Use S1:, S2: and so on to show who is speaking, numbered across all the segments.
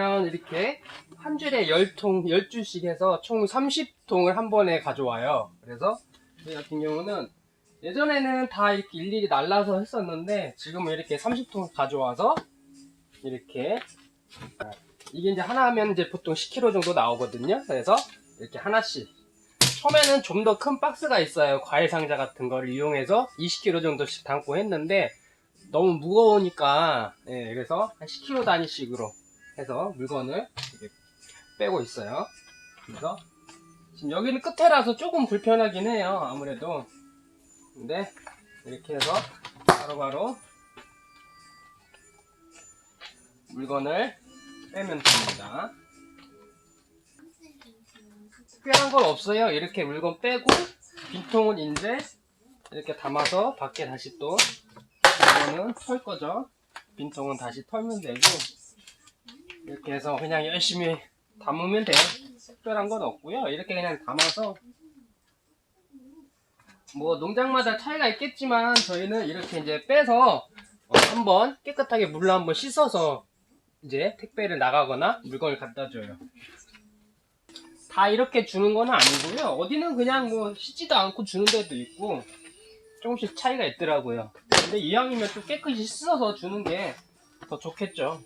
S1: 보시면 이렇게 한 줄에 10통, 10줄씩 해서 총 30통을 한 번에 가져와요. 그래서 저희 같은 경우는 예전에는 다 이렇게 일일이 날라서 했었는데 지금은 이렇게 30통 가져와서 이렇게 아, 이게 이제 하나 하면 이제 보통 10kg 정도 나오거든요. 그래서 이렇게 하나씩 처음에는 좀 더 큰 박스가 있어요. 과일 상자 같은 거를 이용해서 20kg 정도씩 담고 했는데 너무 무거우니까 예, 그래서 한 10kg 단위씩으로 해서 물건을 빼고 있어요. 그래서 지금 여기는 끝에라서 조금 불편하긴 해요. 아무래도 근데 이렇게 해서 바로 바로 물건을 빼면 됩니다. 특별한 건 없어요. 이렇게 물건 빼고 빈통은 이제 이렇게 담아서 밖에 다시 또 이거는 털 거죠. 빈통은 다시 털면 되고 이렇게 해서 그냥 열심히 담으면 돼요. 특별한 건 없고요. 이렇게 그냥 담아서 뭐 농장마다 차이가 있겠지만 저희는 이렇게 이제 빼서 어, 한번 깨끗하게 물로 한번 씻어서 이제 택배를 나가거나 물건을 갖다 줘요. 다 이렇게 주는 건 아니고요. 어디는 그냥 뭐 씻지도 않고 주는 데도 있고 조금씩 차이가 있더라고요. 근데 이왕이면 또 깨끗이 씻어서 주는 게 더 좋겠죠.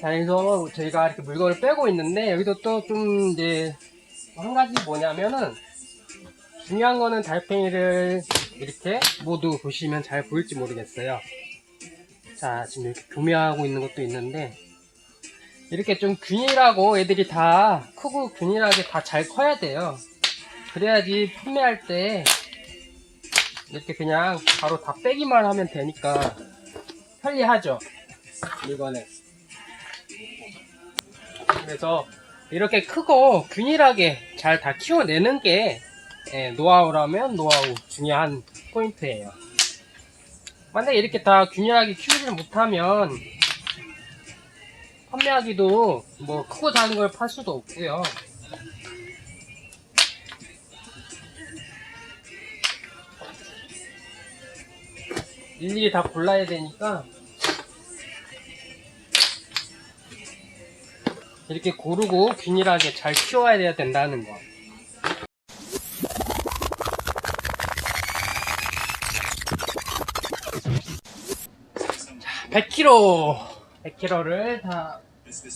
S1: 그래서 저희가 이렇게 물건을 빼고 있는데 여기도 또좀 이제 한 가지 뭐냐면은 중요한 거는 달팽이를 이렇게 모두 보시면 잘 보일지 모르겠어요. 자, 지금 이렇게 교미하고 있는 것도 있는데 이렇게 좀 균일하고 애들이 다 크고 균일하게 다 잘 커야 돼요. 그래야지 판매할 때 이렇게 그냥 바로 다 빼기만 하면 되니까 편리하죠. 물건에. 그래서 이렇게 크고 균일하게 잘 다 키워내는 게 예, 노하우라면 노하우 중요한 포인트예요. 만약에 이렇게 다 균일하게 키우지를 못하면 판매하기도 뭐 크고 작은 걸 팔 수도 없고요. 일일이 다 골라야 되니까 이렇게 고르고 균일하게 잘 키워야 된다는 거. 자, 100kg. 100kg를 다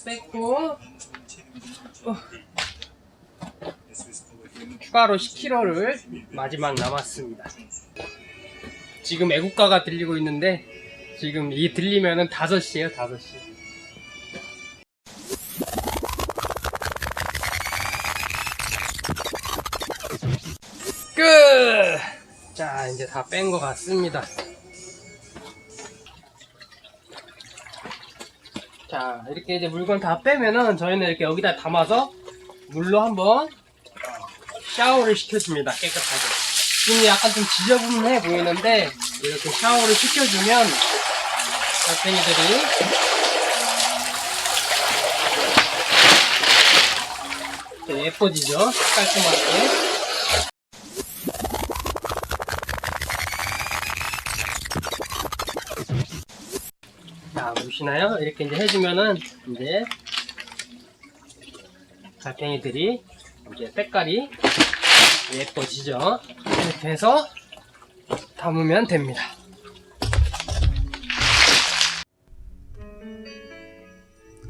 S1: 뺐고, 어, 추가로 10kg를 마지막 남았습니다. 지금 애국가가 들리고 있는데, 지금 이 들리면은 5시에요, 5시. 자, 이제 다 뺀 것 같습니다. 자, 이렇게 이제 물건 다 빼면은 저희는 이렇게 여기다 담아서 물로 한번 샤워를 시켜줍니다. 깨끗하게. 지금 약간 좀 지저분해 보이는데 이렇게 샤워를 시켜주면 달팽이들이 예뻐지죠? 깔끔하게. 자, 보시나요? 이렇게 이제 해주면은, 이제, 달팽이들이, 이제 색깔이 예뻐지죠? 이렇게 해서 담으면 됩니다.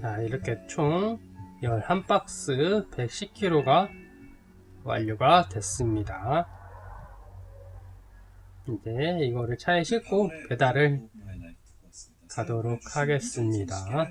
S1: 자, 이렇게 총 11박스 110kg가 완료가 됐습니다. 이제 이거를 차에 싣고 배달을 가도록 하겠습니다.